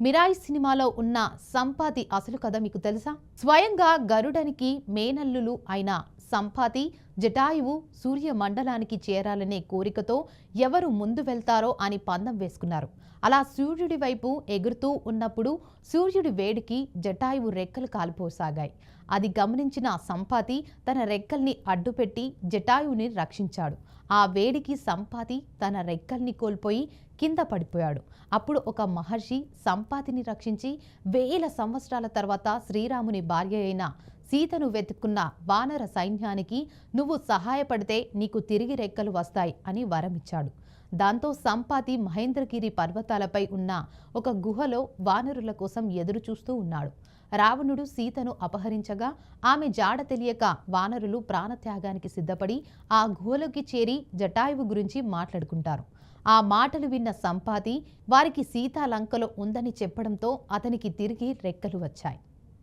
మిరాయి సినిమాలో ఉన్న సంపాతి అసలు కథ మీకు తెలుసా? స్వయంగా గరుడనికి మేనల్లులు అయిన సంపాతి జటాయువు సూర్య మండలానికి చేరాలనే కోరికతో ఎవరు ముందు వెళ్తారో అని పందం వేసుకున్నారు. అలా సూర్యుడి వైపు ఎగురుతూ ఉన్నప్పుడు సూర్యుడి వేడికి జటాయువు రెక్కలు కాలిపోసాగాయి. అది గమనించిన సంపాతి తన రెక్కల్ని అడ్డుపెట్టి జటాయువుని రక్షించాడు. ఆ వేడికి సంపాతి తన రెక్కల్ని కోల్పోయి కింద పడిపోయాడు. అప్పుడు ఒక మహర్షి సంపాతిని రక్షించి వేల సంవత్సరాల తర్వాత శ్రీరాముని భార్య అయిన సీతను వెతుక్కున్న వానర సైన్యానికి నువ్వు సహాయపడితే నీకు తిరిగి రెక్కలు వస్తాయి అని వరమిచ్చాడు. దాంతో సంపాతి మహేంద్రగిరి పర్వతాలపై ఉన్న ఒక గుహలో వానరుల కోసం ఎదురు చూస్తూ ఉన్నాడు. రావణుడు సీతను అపహరించగా ఆమె జాడ తెలియక వానరులు ప్రాణత్యాగానికి సిద్ధపడి ఆ గుహలోకి చేరి జటాయువు గురించి మాట్లాడుకుంటారు. ఆ మాటలు విన్న సంపాతి వారికి సీత లంకలో ఉందని చెప్పడంతో అతనికి తిరిగి రెక్కలు వచ్చాయి.